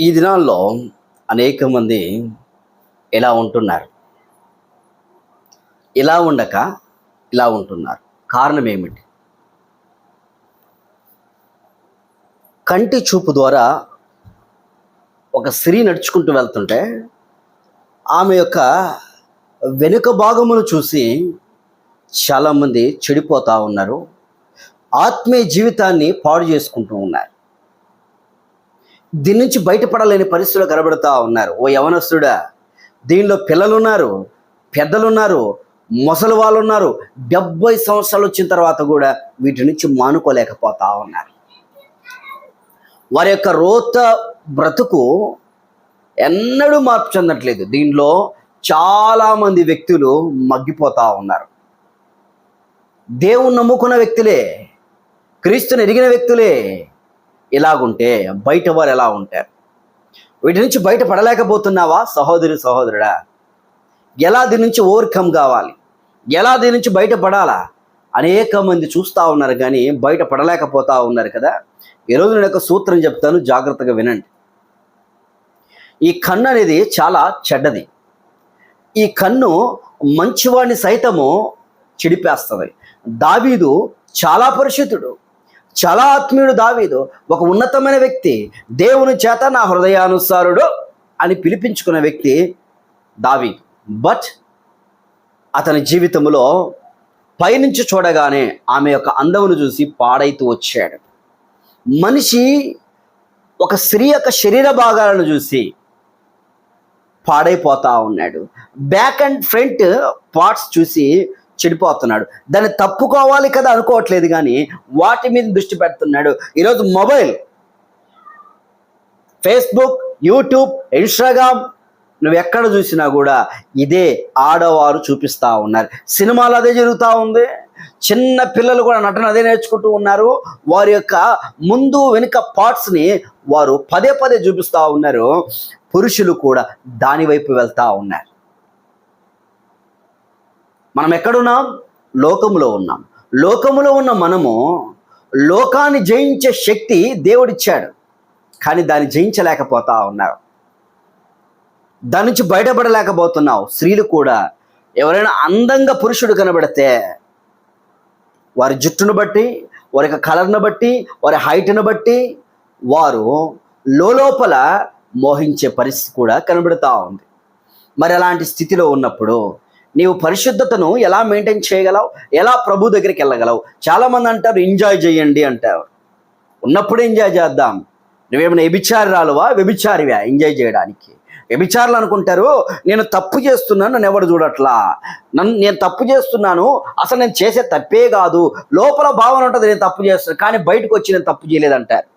ఈ దినాల్లో అనేక మంది ఇలా ఉంటున్నారు? ఇలా ఉండక ఇలా ఉంటున్నారు. కారణం ఏమిటి? కంటి చూపు ద్వారా ఒక స్త్రీ నడుచుకుంటూ వెళ్తుంటే ఆమె యొక్క వెనుక భాగమును చూసి చాలామంది చెడిపోతూ ఉన్నారు. ఆత్మీయ జీవితాన్ని పాడు చేసుకుంటూ ఉన్నారు. దీని నుంచి బయటపడలేని పరిస్థితులు కనబడుతూ ఉన్నారు. ఓ యవనస్తుడా దీనిలో పిల్లలు ఉన్నారు ముసలి వాళ్ళు ఉన్నారు డెబ్బై సంవత్సరాలు వచ్చిన తర్వాత కూడా వీటి నుంచి మానుకోలేకపోతా ఉన్నారు. వారి యొక్క రోత బ్రతుకు ఎన్నడూ మార్పు చెందట్లేదు. దీనిలో చాలామంది వ్యక్తులు మగ్గిపోతా ఉన్నారు. దేవుని నమ్ముకున్న వ్యక్తులే క్రీస్తుని ఎరిగిన వ్యక్తులే ఇలాగుంటే బయట వారు ఎలా ఉంటారు వీటి నుంచి బయటపడలేకపోతున్నావా సహోదరి సహోదరుడా ఎలా దీని నుంచి ఓవర్కమ్ కావాలి. ఎలా దీని నుంచి బయటపడాలా అనేక మంది చూస్తూ ఉన్నారు కానీ బయటపడలేకపోతా ఉన్నారు కదా? ఈరోజు నేను ఒక సూత్రం చెప్తాను జాగ్రత్తగా వినండి. ఈ కన్ను అనేది చాలా చెడ్డది. ఈ కన్ను మంచివాడిని సైతము చెడిపేస్తుంది. దావీదు చాలా పరిశుద్ధుడు. చాలా ఆత్మీయుడు దావీదు. ఒక ఉన్నతమైన వ్యక్తి. దేవుని చేత నా హృదయానుసారుడు అని పిలిపించుకున్న వ్యక్తి దావీదు. బట్ అతని జీవితంలో పైనుంచి చూడగానే ఆమె యొక్క అందమును చూసి పాడైతూ వచ్చాడు. మనిషి ఒక స్త్రీ యొక్క శరీర భాగాలను చూసి పాడైపోతా ఉన్నాడు. బ్యాక్ అండ్ ఫ్రంట్ పార్ట్స్ చూసి చెడిపోతున్నాడు. దాన్ని తప్పుకోవాలి కదా అనుకోవట్లేదు కానీ వాటి మీద దృష్టి పెడుతున్నాడు. ఈరోజు మొబైల్ ఫేస్బుక్ యూట్యూబ్ ఇన్స్టాగ్రామ్ నువ్వు ఎక్కడ చూసినా కూడా ఇదే ఆడవారు చూపిస్తూ ఉన్నారు. సినిమాలు అదే జరుగుతూ ఉంది. చిన్న పిల్లలు కూడా నటన అదే నేర్చుకుంటూ ఉన్నారు. వారి యొక్క ముందు వెనుక పార్ట్స్ని వారు పదే పదే చూపిస్తూ ఉన్నారు. పురుషులు కూడా దాని వైపు వెళ్తూ ఉన్నారు. మనం ఎక్కడున్నాం? లోకములో ఉన్నాం. లోకములో ఉన్న మనము లోకాన్ని జయించే శక్తి దేవుడిచ్చాడు. కానీ దాన్ని జయించలేకపోతా ఉన్నారు. దాని నుంచి బయటపడలేకపోతున్నావు. స్త్రీలు కూడా ఎవరైనా అందంగా పురుషుడు కనబడితే వారి జుట్టును బట్టి వారి యొక్క కలర్ను బట్టి వారి హైట్ను బట్టి వారు లోపల మోహించే పరిస్థితి కూడా కనబడుతూ ఉంది. మరి అలాంటి స్థితిలో ఉన్నప్పుడు నీవు పరిశుద్ధతను ఎలా మెయింటైన్ చేయగలవు? ఎలా ప్రభు దగ్గరికి వెళ్ళగలవు? చాలామంది అంటారు ఎంజాయ్ చేయండి అంటారు. ఉన్నప్పుడు ఎంజాయ్ చేద్దాం. నువ్వేమైనా వ్యభిచారాలువా? వ్యభిచారివా ఎంజాయ్ చేయడానికి? వ్యభిచారులు అనుకుంటారు నేను తప్పు చేస్తున్నాను నన్ను ఎవడు చూడట్లా? నన్ను నేను తప్పు చేస్తున్నాను అసలు నేను చేసే తప్పే కాదు. లోపల భావన ఉంటుంది నేను తప్పు చేస్తున్నాను కానీ బయటకు వచ్చి నేను తప్పు చేయలేదంటారు.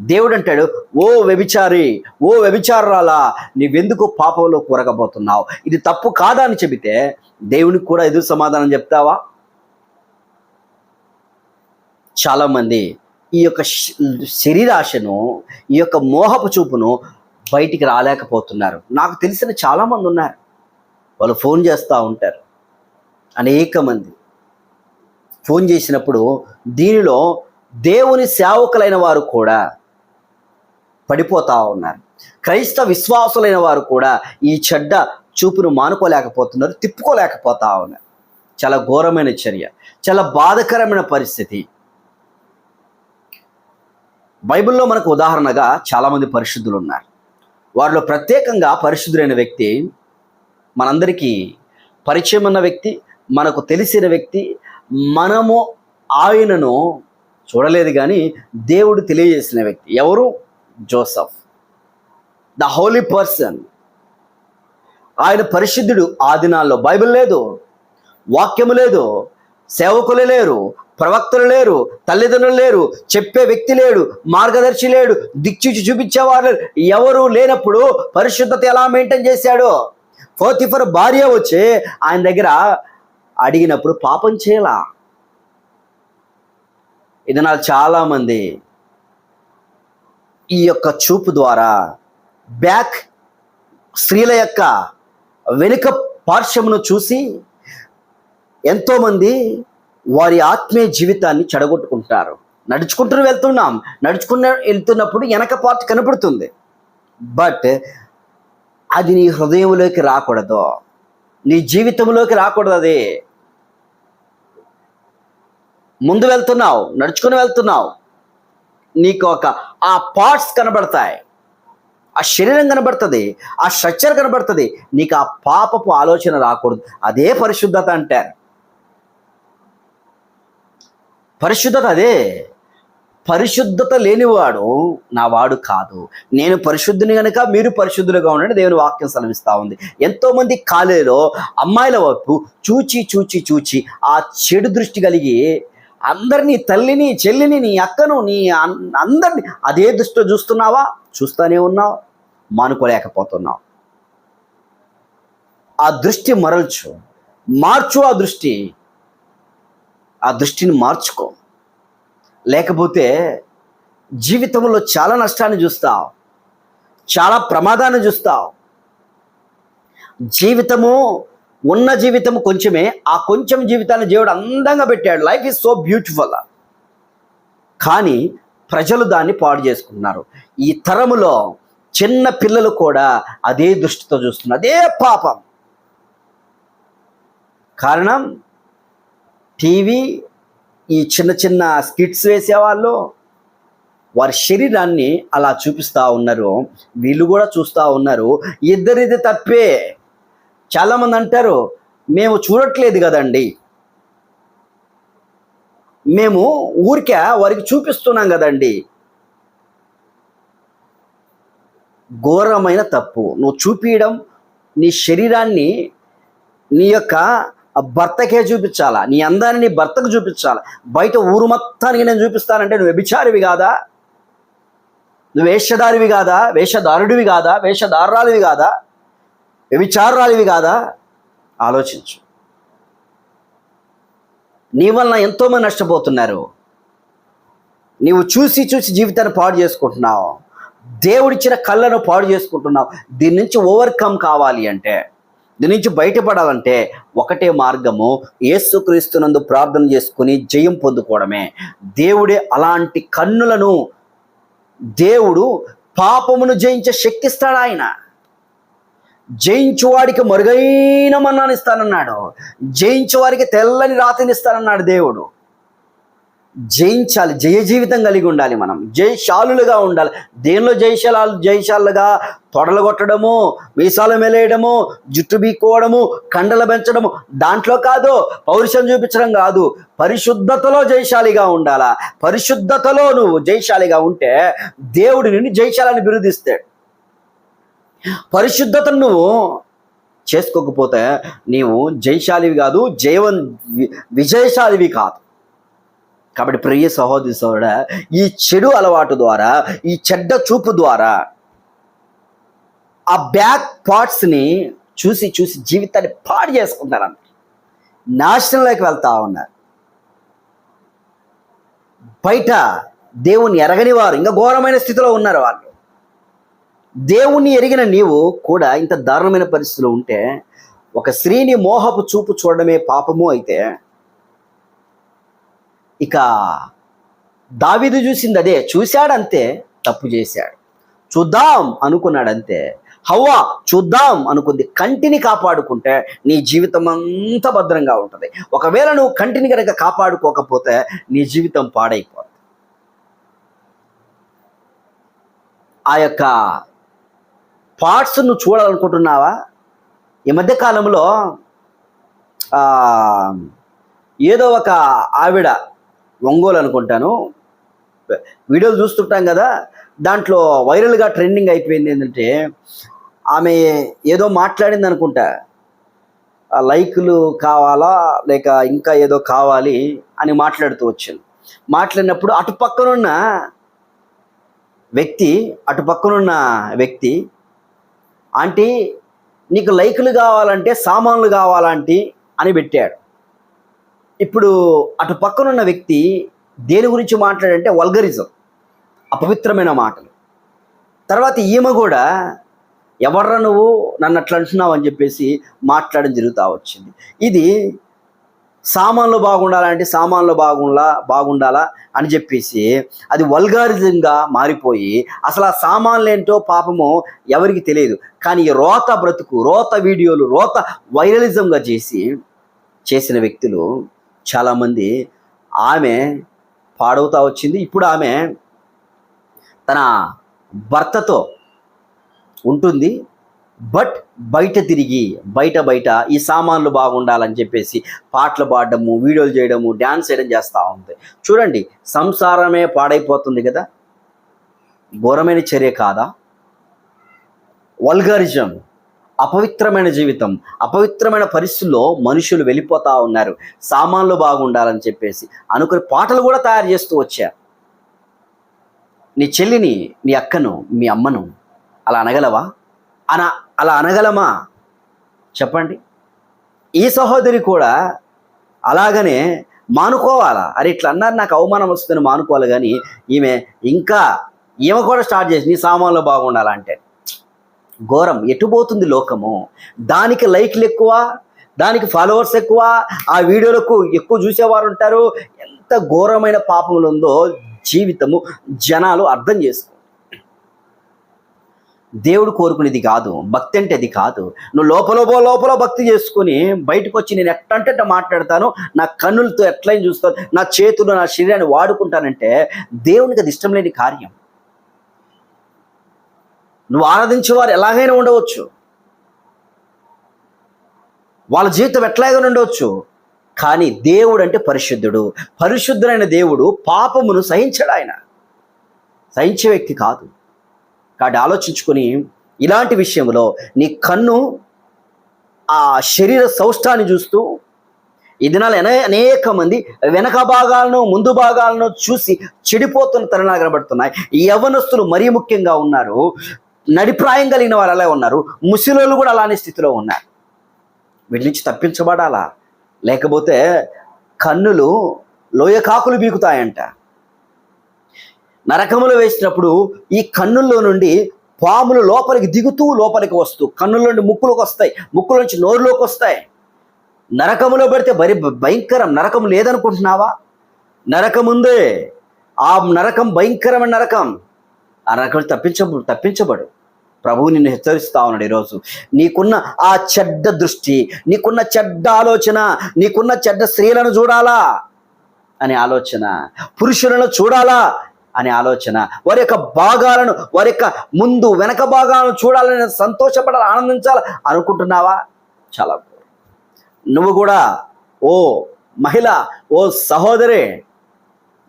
దేవుడు అంటాడు ఓ వ్యభిచారి ఓ వ్యభిచారాలా నీవెందుకు పాపంలో కూరగబోతున్నావు? ఇది తప్పు కాదా అని చెబితే దేవునికి కూడా ఎదురు సమాధానం చెప్తావా? చాలామంది ఈ యొక్క శరీరాశను ఈ యొక్క మోహపు చూపును బయటికి రాలేకపోతున్నారు. నాకు తెలిసిన చాలామంది ఉన్నారు. వాళ్ళు ఫోన్ చేస్తూ ఉంటారు. అనేక మంది. ఫోన్ చేసినప్పుడు దీనిలో దేవుని సేవకులైన వారు కూడా పడిపోతా ఉన్నారు. క్రైస్తవ విశ్వాసులైన వారు కూడా ఈ చెడ్డ చూపును మానుకోలేకపోతున్నారు తిప్పుకోలేకపోతా ఉన్నారు. చాలా ఘోరమైన చర్య చాలా బాధకరమైన పరిస్థితి. బైబిల్లో మనకు ఉదాహరణగా చాలామంది పరిశుద్ధులు ఉన్నారు వారిలో ప్రత్యేకంగా పరిశుద్ధులైన వ్యక్తి మనందరికీ పరిచయం ఉన్న వ్యక్తి మనకు తెలిసిన వ్యక్తి మనము ఆయనను చూడలేదు కానీ దేవుడు తెలియజేసిన వ్యక్తి. ఎవరు? జోసఫ్. The holy person. ఆయన పరిశుద్ధుడు ఆ దినాల్లో బైబిల్ లేదు వాక్యము లేదు సేవకులు లేరు ప్రవక్తలు లేరు తల్లిదండ్రులు లేరు చెప్పే వ్యక్తి లేడు మార్గదర్శి లేడు దిక్చూచి చూపించేవారు లేరు ఎవరు లేనప్పుడు పరిశుద్ధత ఎలా మెయింటైన్ చేశాడు? ఫోర్తిఫర్ భార్య వచ్చి ఆయన దగ్గర అడిగినప్పుడు పాపం చేయాల? ఇది నాకు చాలామంది ఈ యొక్క చూపు ద్వారా బ్యాక్ స్త్రీల యొక్క వెనుక పార్శ్వమును చూసి ఎంతోమంది వారి ఆత్మీయ జీవితాన్ని చెడగొట్టుకుంటారు. నడుచుకుంటూ వెళ్తున్నాం. నడుచుకున్న వెళ్తున్నప్పుడు వెనక పార్ట్ కనపడుతుంది. బట్ అది నీ హృదయంలోకి రాకూడదు. నీ జీవితంలోకి రాకూడదు అది. ముందు వెళ్తున్నావు. నడుచుకుని వెళ్తున్నావు. నీకు ఒక ఆ పార్ట్స్ కనబడతాయి. ఆ శరీరం కనబడుతుంది ఆ స్ట్రక్చర్ కనబడుతుంది. నీకు ఆ పాపపు ఆలోచన రాకూడదు. అదే పరిశుద్ధత అంటారు. పరిశుద్ధత అదే. పరిశుద్ధత లేనివాడు నా వాడు కాదు. నేను పరిశుద్ధిని కనుక మీరు పరిశుద్ధులుగా ఉండండి. దేవుని వాక్యం సెలవిస్తూ ఉంది. ఎంతోమంది కాలేలో అమ్మాయిల వైపు చూచి చూచి చూచి ఆ చెడు దృష్టి కలిగి అందరినీ తల్లిని చెల్లిని నీ అక్కను నీ అన్- అదే దృష్టిలో చూస్తున్నావా? చూస్తూనే ఉన్నావు మానుకోలేకపోతున్నావు. ఆ దృష్టి మరల్చు. మార్చు ఆ దృష్టి. ఆ దృష్టిని మార్చుకో. లేకపోతే జీవితంలో చాలా నష్టాన్ని చూస్తావు. చాలా ప్రమాదాన్ని చూస్తావు. జీవితము ఉన్న జీవితం కొంచెమే ఆ కొంచెం జీవితాన్ని దేవుడు అందంగా పెట్టాడు. లైఫ్ ఈజ్ సో బ్యూటిఫుల్ కానీ ప్రజలు దాన్ని పాడు చేసుకుంటున్నారు. ఈ తరములో చిన్న పిల్లలు కూడా అదే దృష్టితో చూస్తున్నారు. అదే పాపం. కారణం టీవీ ఈ చిన్న చిన్న స్కిట్స్ వేసేవాళ్ళు వారి శరీరాన్ని అలా చూపిస్తూ ఉన్నారు. వీళ్ళు కూడా చూస్తూ ఉన్నారు. ఇద్దరిది తప్పే. చాలామంది అంటారు మేము చూడట్లేదు కదండి. మేము ఊరికే వారికి చూపిస్తున్నాం కదండి. ఘోరమైన తప్పు. నువ్వు చూపించడం నీ శరీరాన్ని నీ యొక్క భర్తకే చూపించాలా? నీ అందాన్ని నీ భర్తకు చూపించాలా? బయట ఊరు మొత్తానికి నేను చూపిస్తానంటే నువ్వు వ్యభిచారివి కాదా? నువ్వు వేషధారివి కాదా? వేషధారుడివి కాదా? వేషధారాలివి కాదా? వ్యభిచారాలివి కాదా? ఆలోచించు. నీ వలన ఎంతోమంది నష్టపోతున్నారు. నీవు చూసి చూసి జీవితాన్ని పాడు చేసుకుంటున్నావు. దేవుడిచ్చిన కళ్ళను పాడు చేసుకుంటున్నావు. దీని నుంచి ఓవర్కమ్ కావాలి అంటే దీని నుంచి బయటపడాలంటే ఒకటే మార్గము యేసుక్రీస్తునందు ప్రార్థన చేసుకుని జయం పొందుకోవడమే. దేవుడే అలాంటి కన్నులను దేవుడు పాపమును జయించే శక్తిస్తాడు ఆయన. జయించువాడికి మరుగైన మన్నాను ఇస్తానన్నాడు. జయించువారికి తెల్లని రాతిని ఇస్తానన్నాడు దేవుడు. జయించాలి జయ జీవితం కలిగి ఉండాలి మనం. జయశాలులుగా ఉండాలి. దేనిలో జయశాలు జయశాలుగా తొడలు కొట్టడము మీసాలు మెలేయడము జుట్టు బీక్కోవడము కండలు పెంచడము. దాంట్లో కాదు పౌరుషం చూపించడం కాదు. పరిశుద్ధతలో జయశాలిగా ఉండాలా? పరిశుద్ధతలో నువ్వు జయశాలిగా ఉంటే దేవుడు నిన్ను జయశాలని బిరుదిస్తాడు. పరిశుద్ధతను నువ్వు చేసుకోకపోతే నీవు జయశాలివి కాదు జయవన్ విజయశాలివి కాదు. కాబట్టి ప్రియ సహోదరి సోదరుడ ఈ చెడు అలవాటు ద్వారా ఈ చెడ్డ చూపు ద్వారా ఆ బ్యాక్ పార్ట్స్ని చూసి చూసి జీవితాన్ని పాడు చేసుకుంటారు అన్నమాట నాశనంలోకి వెళ్తా ఉన్నారు. బయట దేవుని ఎరగని వారు ఇంకా ఘోరమైన స్థితిలో ఉన్నారు వాళ్ళు. దేవుణ్ణి ఎరిగిన నీవు కూడా ఇంత దారుణమైన పరిస్థితిలో ఉంటే ఒక స్త్రీని మోహపు చూపు చూడడమే పాపము అయితే ఇక దావీదు చూసింది అదే చూశాడంతే తప్పు చేశాడు. చూద్దాం అనుకున్నాడంతే హవ్వా చూద్దాం అనుకుంది. కంటిని కాపాడుకుంటే నీ జీవితం అంతా భద్రంగా ఉంటుంది. ఒకవేళ నువ్వు కంటిని కనుక కాపాడుకోకపోతే నీ జీవితం పాడైపోతుంది ఆ యొక్క పార్ట్స్ నువ్వు చూడాలనుకుంటున్నావా? ఈ మధ్య కాలంలో ఏదో ఒక ఆవిడ ఒంగోలు అనుకుంటాను. వీడియోలు చూస్తుంటాం కదా దాంట్లో వైరల్గా ట్రెండింగ్ అయిపోయింది ఏంటంటే ఆమె ఏదో మాట్లాడింది అనుకుంటా. లైకులు కావాలా లేక ఇంకా ఏదో కావాలి అని మాట్లాడుతూ వచ్చింది మాట్లాడినప్పుడు అటు పక్కనున్న వ్యక్తి అటు పక్కనున్న వ్యక్తి ఆంటీ నీకు లైకులు కావాలంటే సామాన్లు కావాలంటే అని పెట్టాడు. ఇప్పుడు అటు పక్కనున్న వ్యక్తి దేని గురించి మాట్లాడంటే వల్గరిజం అపవిత్రమైన మాటలు. తర్వాత ఈమె కూడా ఎవర్రా నువ్వు? నన్ను అట్లా అంటున్నావు అని చెప్పేసి మాట్లాడడం జరుగుతూ వచ్చింది. ఇది సామాన్లు బాగుండాలంటే సామాన్లు బాగుండా బాగుండాలా అని చెప్పేసి అది వల్గారిజంగా మారిపోయి అసలు ఆ సామాన్లు ఏంటో పాపము ఎవరికి తెలియదు. కానీ ఈ రోత బ్రతుకు రోత వీడియోలు రోత వైరలిజంగా చేసి చేసిన వ్యక్తులు చాలామంది ఆమె పాడవుతా వచ్చింది. ఇప్పుడు ఆమె తన భర్తతో ఉంటుంది. బట్ బయట తిరిగి బయట బయట ఈ సామాన్లు బాగుండాలని చెప్పేసి పాటలు పాడడము వీడియోలు చేయడము డ్యాన్స్ చేయడం చేస్తూ ఉంది. చూడండి సంసారమే పాడైపోతుంది కదా? ఘోరమైన చర్య కాదా? వల్గరిజం అపవిత్రమైన జీవితం అపవిత్రమైన పరిస్థితుల్లో మనుషులు వెళ్ళిపోతూ ఉన్నారు. సామాన్లు బాగుండాలని చెప్పేసి అనుకుని పాటలు కూడా తయారు చేస్తూ వచ్చారు నీ చెల్లిని నీ అక్కను మీ అమ్మను అలా అనగలవా? అన అలా అనగలమా? చెప్పండి. ఈ సహోదరి కూడా అలాగనే మానుకోవాలా? అరే ఇట్లా అన్నారు నాకు అవమానం వస్తుందని మానుకోవాలి కానీ ఈమె ఇంకా ఈమె కూడా స్టార్ట్ చేసి నీ సామాన్లు బాగుండాలంటే ఘోరం. ఎటుపోతుంది లోకము? దానికి లైక్లు ఎక్కువ దానికి ఫాలోవర్స్ ఎక్కువ ఆ వీడియోలకు ఎక్కువ చూసేవారు ఉంటారు. ఎంత ఘోరమైన పాపములు ఉందో జీవితము జనాలు అర్థం చేసుకో దేవుడు కోరుకునేది కాదు భక్తి అంటే అది కాదు. నువ్వు లోపల లోపల భక్తి చేసుకుని బయటకు వచ్చి నేను ఎట్లా అంటే మాట్లాడతాను నా కన్నులతో ఎట్లయినా చూస్తాను నా చేతులు నా శరీరాన్ని వాడుకుంటానంటే దేవునికి అది ఇష్టం లేని కార్యం. నువ్వు ఆరాధించేవారు ఎలాగైనా ఉండవచ్చు. వాళ్ళ జీవితం ఎట్లాగైనా ఉండవచ్చు. కానీ దేవుడు అంటే పరిశుద్ధుడు. పరిశుద్ధుడైన దేవుడు పాపమును సహించడు ఆయన. సహించే వ్యక్తి కాదు. కాబట్టి ఆలోచించుకొని ఇలాంటి విషయంలో నీ కన్ను ఆ శరీర సౌష్టాన్ని చూస్తూ ఈ దినాలు అనే అనేక మంది వెనక భాగాలను ముందు భాగాలను చూసి చెడిపోతున్న తరుణాలు కనబడుతున్నాయి. ఈ యవనస్తులు మరీ ముఖ్యంగా ఉన్నారు. నడిప్రాయం కలిగిన వారు అలా ఉన్నారు. ముసిలోళ్ళు కూడా అలానే స్థితిలో ఉన్నారు. వీటి నుంచి తప్పించబడాలా? లేకపోతే కన్నులు లోయ కాకులు బీకుతాయంట నరకములు వేసినప్పుడు ఈ కన్నుల్లో నుండి పాములు లోపలికి దిగుతూ లోపలికి వస్తూ కన్నుల నుండి ముక్కులోకి వస్తాయి. ముక్కుల నుంచి నోరులోకి వస్తాయి. నరకములో పెడితే భరి భయంకరం నరకం లేదనుకుంటున్నావా? నరకముందే ఆ నరకం భయంకరమైన నరకం. ఆ నరకం తప్పించబడు తప్పించబడు. ప్రభువు నిన్ను హెచ్చరిస్తా ఉన్నాడు ఈరోజు. నీకున్న ఆ చెడ్డ దృష్టి నీకున్న చెడ్డ ఆలోచన నీకున్న చెడ్డ స్త్రీలను చూడాలా? అనే ఆలోచన. పురుషులను చూడాలా? అనే ఆలోచన. వారి యొక్క భాగాలను వారి యొక్క ముందు వెనక భాగాలను చూడాలని సంతోషపడాలి ఆనందించాలి అనుకుంటున్నావా? చాలా నువ్వు కూడా ఓ మహిళ ఓ సహోదరి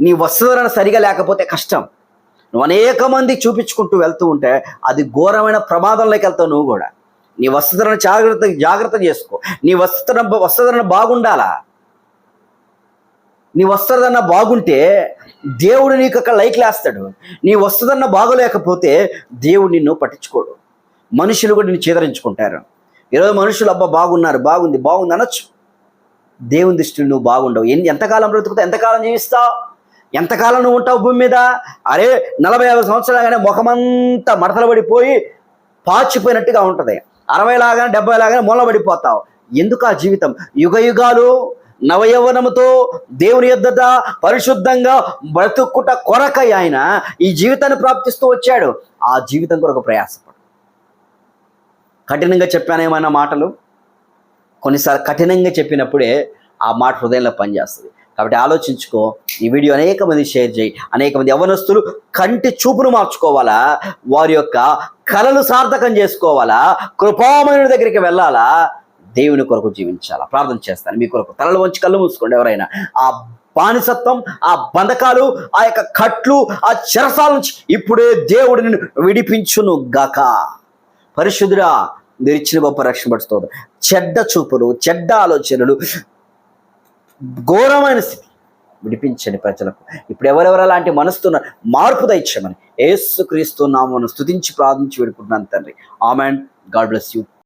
నీ వస్త్రధరణ సరిగా లేకపోతే కష్టం. నువ్వు అనేక మంది చూపించుకుంటూ వెళ్తూ ఉంటే అది ఘోరమైన ప్రమాదంలోకి వెళ్తావు నువ్వు కూడా. నీ వస్త్రధరణ జాగ్రత్త జాగ్రత్త చేసుకో. నీ వస్త్ర వస్త్రధరణ బాగుండాలా? నీ వస్త్రధరణ బాగుంటే దేవుడు నీకు ఒక లైక్ లేస్తాడు. నీ వస్తుందన్న బాగోలేకపోతే దేవుడు నిన్ను పట్టించుకోడు. మనుషులు కూడా నిన్ను చేదరించుకుంటారు. ఈరోజు మనుషులు అబ్బా బాగున్నారు బాగుంది బాగుంది అనొచ్చు. దేవుని దృష్టిలో నువ్వు బాగుండవు. ఎన్ని ఎంతకాలం బ్రతుకుతావు? ఎంతకాలం జీవిస్తావు? ఎంతకాలం నువ్వు ఉంటావు భూమి మీద? అరే నలభై యాభై సంవత్సరాలుగానే ముఖమంతా మడతలు పడిపోయి పాచిపోయినట్టుగా ఉంటుంది. అరవై లాగానే డెబ్బై లాగానే మూలబడిపోతావు. ఎందుకు ఆ జీవితం? యుగ యుగాలు నవయవనముతో దేవుని ఎద్దట పరిశుద్ధంగా బ్రతుక్కుట కొరకై ఆయన ఈ జీవితాన్ని ప్రాప్తిస్తూ వచ్చాడు. ఆ జీవితం కొరకు ప్రయాసపడు. కఠినంగా చెప్పాను ఏమైనా మాటలు? కొన్నిసార్లు కఠినంగా చెప్పినప్పుడే ఆ మాట హృదయంలో పనిచేస్తుంది. కాబట్టి ఆలోచించుకో ఈ వీడియో అనేక మంది షేర్ చేయి. అనేక మంది యవనస్తులు కంటి చూపును మార్చుకోవాలా? వారి యొక్క కళలు సార్థకం చేసుకోవాలా? కృపామయుడి దగ్గరికి వెళ్ళాలా? దేవుని కొరకు జీవించాలా? ప్రార్థన చేస్తాను. మీ కొరకు తలలు వంచి కళ్ళు మూసుకోండి ఎవరైనా. ఆ బానిసత్వం ఆ బంధకాలు ఆ యొక్క కట్లు ఆ చెరసాల నుంచి ఇప్పుడే దేవుడు నిన్ను విడిపించును గాక పరిశుద్ధుడా మీరు ఇచ్చిన గొప్ప రక్షణ పడుతుంది చెడ్డ చూపులు చెడ్డ ఆలోచనలు ఘోరమైన స్థితి విడిపించండి ప్రజలకు. ఇప్పుడు ఎవరెవరు అలాంటి మనస్తున్న మార్పు దయచేయమని. ఏసు క్రీస్తు నామను స్తుతించి ప్రార్థించి విడుకుంటున్నాను తండ్రి. ఆమెన్. God bless you.